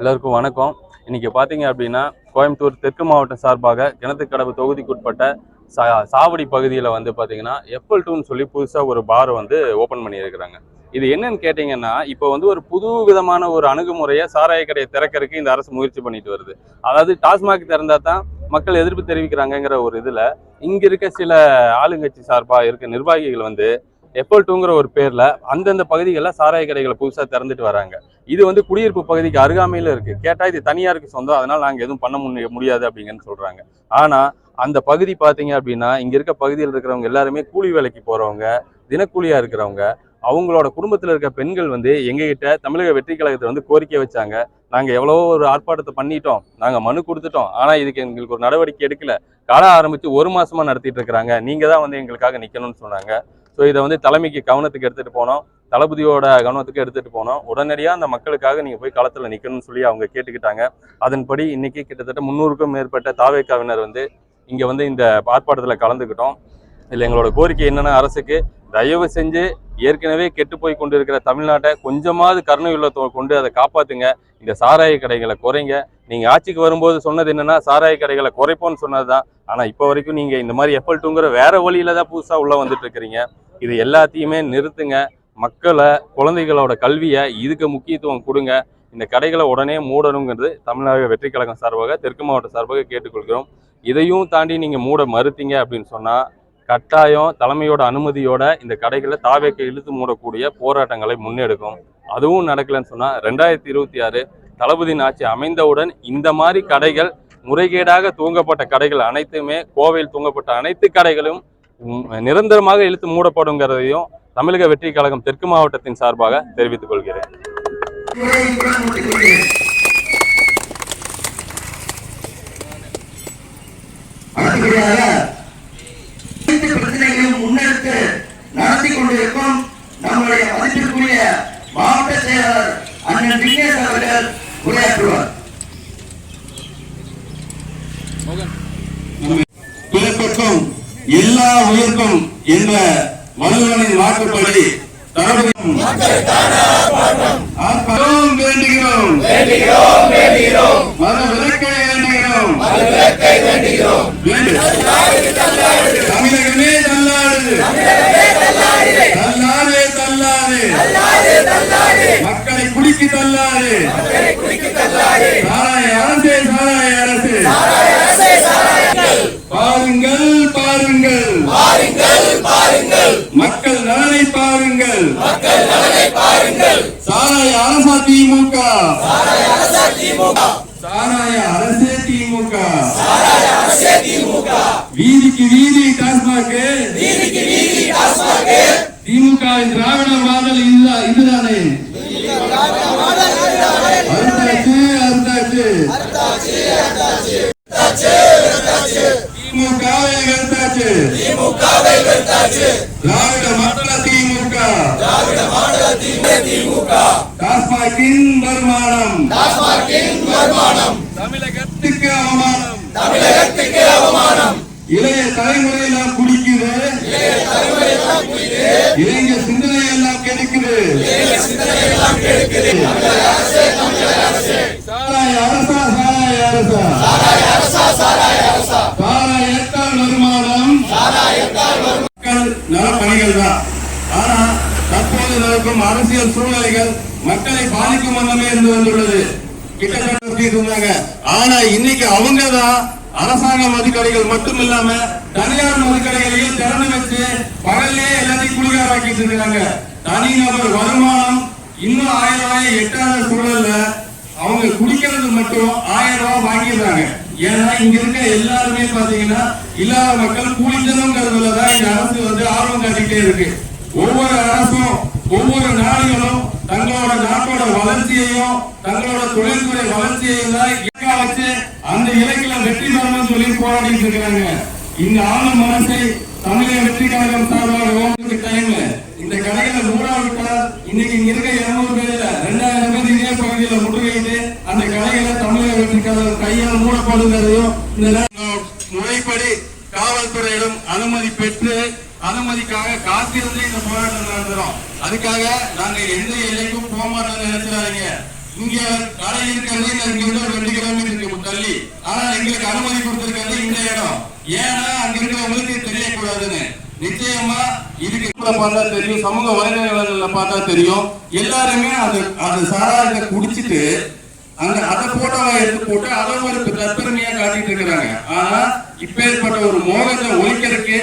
எல்லாருக்கும் வணக்கம். இன்னைக்கு பார்த்தீங்க அப்படின்னா கோயம்புத்தூர் தெற்கு மாவட்டம் சார்பாக கிணத்துக்கடவு தொகுதிக்குட்பட்ட சா சாவடி பகுதியில் வந்து பார்த்தீங்கன்னா எப்பல் டூன்னு சொல்லி புதுசாக ஒரு பார் வந்து ஓப்பன் பண்ணியிருக்கிறாங்க. இது என்னன்னு கேட்டிங்கன்னா இப்போ வந்து ஒரு புது விதமான ஒரு அணுகுமுறையை சாராய கடையை திறக்கிறதுக்கு இந்த அரசு முயற்சி பண்ணிட்டு வருது. அதாவது டாஸ்மாக் திறந்தால் தான் மக்கள் எதிர்ப்பு தெரிவிக்கிறாங்கங்கிற ஒரு இதில் இங்கே இருக்க சில ஆளுங்கட்சி சார்பாக இருக்க நிர்வாகிகள் வந்து எப்பல் டூங்கிற ஒரு பேர்ல அந்தந்த பகுதிகளில் சாராய கடைகளை புதுசாக திறந்துட்டு வராங்க. இது வந்து குடியிருப்பு பகுதிக்கு அருகாமையில இருக்கு. கேட்டா இது தனியாருக்கு சொந்தம். அதனால நாங்கள் எதுவும் பண்ண முடியாது அப்படிங்கன்னு சொல்றாங்க. ஆனா அந்த பகுதி பார்த்தீங்க அப்படின்னா இங்க இருக்க பகுதியில் இருக்கிறவங்க எல்லாருமே கூலி வேலைக்கு போறவங்க தினக்கூலியா இருக்கிறவங்க அவங்களோட குடும்பத்தில் இருக்க பெண்கள் வந்து எங்ககிட்ட தமிழக வெற்றி கழகத்தை வந்து கோரிக்கை வச்சாங்க. நாங்கள் எவ்வளவோ ஒரு ஆர்ப்பாட்டத்தை பண்ணிட்டோம். நாங்கள் மனு கொடுத்துட்டோம். ஆனால் இதுக்கு எங்களுக்கு ஒரு நடவடிக்கை எடுக்கல. காலம் ஆரம்பித்து ஒரு மாதமாக நடத்திட்டு இருக்கிறாங்க. நீங்கள் தான் வந்து எங்களுக்காக நிற்கணும்னு சொன்னாங்க. ஸோ இதை வந்து தலைமைக்கு கவனத்துக்கு எடுத்துகிட்டு போனோம். தளபதியோட கவனத்துக்கு எடுத்துகிட்டு போனோம். உடனடியாக அந்த மக்களுக்காக நீங்கள் போய் களத்தில் நிற்கணும்னு சொல்லி அவங்க கேட்டுக்கிட்டாங்க. அதன்படி இன்றைக்கி கிட்டத்தட்ட முந்நூறுக்கும் மேற்பட்ட தாவேக்காவினர் வந்து இங்கே வந்து இந்த ஆர்ப்பாட்டத்தில் கலந்துக்கிட்டோம். இதில் எங்களோட கோரிக்கை என்னென்னா அரசுக்கு தயவு செஞ்சு ஏற்கனவே கெட்டு போய் கொண்டு இருக்கிற தமிழ்நாட்டை கொஞ்சமாவது கருணை கொண்டு அதை காப்பாற்றுங்க இந்த சாராய கடைகளை குறைங்க. நீங்கள் ஆட்சிக்கு வரும்போது சொன்னது என்னென்னா சாராய கடைகளை குறைப்போம்னு சொன்னதுதான். ஆனால் இப்போ வரைக்கும் நீங்கள் இந்த மாதிரி எஃபல்ட்டுங்கிற வேறு வேற வழியில தான் புதுசாக உள்ளே வந்துட்டு இருக்கிறீங்க. இது எல்லாத்தையுமே நிறுத்துங்க. மக்களை குழந்தைகளோட கல்வியை இதுக்கு முக்கியத்துவம் கொடுங்க. இந்த கடைகளை உடனே மூடணுங்கிறது தமிழக வெற்றி கழகம் சார்பாக தெற்கு மாவட்ட சார்பாக கேட்டுக்கொள்கிறோம். இதையும் தாண்டி நீங்கள் மூட மறுத்தீங்க அப்படின்னு சொன்னால் கட்டாயம் தலைமையோட அனுமதியோட இந்த கடைகளை தாவேக்க இழுத்து மூடக்கூடிய போராட்டங்களை முன்னெடுக்கும். அதுவும் நடக்கலைன்னு சொன்னால் ரெண்டாயிரத்தி இருபத்தி ஆறு தளபதியின் ஆட்சி அமைந்தவுடன் இந்த மாதிரி கடைகள் முறைகேடாக தூங்கப்பட்ட கடைகள் அனைத்துமே கோவையில் தூங்கப்பட்ட அனைத்து கடைகளும் நிரந்தரமாக இழுத்து மூடப்படுங்கிறதையும் தமிழக வெற்றி கழகம் தெற்கு மாவட்டத்தின் சார்பாக தெரிவித்துக் கொள்கிறேன். முன்னெடுத்து நடத்தி கொண்டிருக்கும் நம்முடைய மதிப்பிற்குரிய மாவட்ட செயலாளர் அண்ணன் விக்னேஷ் அவர்கள் உரையாற்றுவார். எல்லா உயிர்க்கும் என்ற வள்ளுவனின் வாக்குப்படி வேண்டுகிறோம். மத விலக்கை வேண்டுகிறோம். வேண்டு- தமிழகமே தள்ளாடு தள்ளாதே தள்ளாதே மக்களை குடிக்கு தள்ளாது சாராய அரசே சாராய அரசு. பாருங்கள் பாருங்கள். மக்கள் நலனை பாருங்கள். சாராய அரசா திமுக. சாராய அரசே திமுக. வீதிக்கு வீதி டாஸ்மாக். திமுகவின் திராவிட மாடல் இதுதான்? இதுதானே அறுத்தாச்சு அறுத்தாச்சு. திமுகவை வெறுத்தாச்சு திராவிட மாடல திமுக. டாஸ்மாகின் வருமானம். தமிழகத்துக்கு அவமானம். இளைய தலைமுறை எல்லாம் குடிக்குது. இளைஞர் சிந்தனை எல்லாம் கெடுக்குது. சாராய அரசா சாராய அரசா. சாராயத்தால் வருமானம் மக்கள் நலப்பணிகள் தான் ஆனா மற்றும் அரசியல் சூழ்நிலைகள் மக்களை பாதிக்கும் வண்ணமே இருந்து வந்துள்ளது. கிட்டத்தட்ட இருந்தாங்க ஆனா இன்னைக்கு அவங்க தான் அரசாங்க மதுக்கடைகள் மட்டும் இல்லாம தனியார் மதுக்கடைகளையும் திறந்து வச்சு பகல்லே எல்லாத்தையும் குளிகாராக்கிட்டு இருக்காங்க. தனிநபர் வருமானம் இன்னும் ஆயிரம் ரூபாய் எட்டாத சூழல்ல அவங்க குடிக்கிறது மட்டும் ஆயிரம் ரூபாய் வாங்கிடுறாங்க. ஏன்னா இங்க இருக்க எல்லாருமே பாத்தீங்கன்னா இல்லாத மக்கள் குளிக்கணுங்கிறதுலதான் இந்த அரசு வந்து ஆர்வம் காட்டிக்கிட்டே இருக்கு. ஒவ்வொரு அரசும் ஒவ்வொரு நாடுகளும் தங்களோட நாட்டோட வளர்ச்சியையும் தங்களோட தொழில்துறை வளர்ச்சியையும் தான் இலக்கா வச்சு அந்த இலக்கில வெற்றி பெறணும்னு சொல்லி போராடிட்டு இருக்கிறாங்க. இந்த ஆளும் மனசை தமிழக வெற்றி கழகம் சார்பாகவும் டைம்ல இந்த கடைகளை மூடாவிட்டால் இன்னைக்கு இங்க இருக்க இருநூறு பேர்ல ரெண்டாயிரம் பேர் இதே பகுதியில முற்றுகையிட்டு அந்த கடைகளை தமிழக வெற்றி கழகம் கையால் மூடப்படுகிறதையும் இந்த முறைப்படி காவல்துறையிடம் அனுமதி பெற்று அனுமதிக்காக காத்திருந்து இந்த போராட்டம் நடத்துறோம். அதுக்காக நாங்க எந்த எல்லைக்கும் போக மாட்டோம்னு நினைச்சிடாதீங்க இங்க கடை இருக்கிறது இங்க இருந்து ஒரு ரெண்டு கிலோமீட்டருக்கு தள்ளி. ஆனா எங்களுக்கு அனுமதி கொடுத்திருக்கிறது இந்த இடம். ஏன்னா அங்க இருக்கிறவங்களுக்கு தெரியக்கூடாதுன்னு. நிச்சயமா இதுக்கு கூட பார்த்தா தெரியும். சமூக வலைதளங்கள்ல பார்த்தா தெரியும். எல்லாருமே அது அது சாராயத்தை குடிச்சிட்டு அந்த அத போட்டோவை எடுத்து போட்டு அதை ஒரு தற்பெருமையா காட்டிட்டு இருக்கிறாங்க. ஆனா இப்பேற்பட்ட ஒரு மோகத்தை ஒழிக்கிறதுக்கு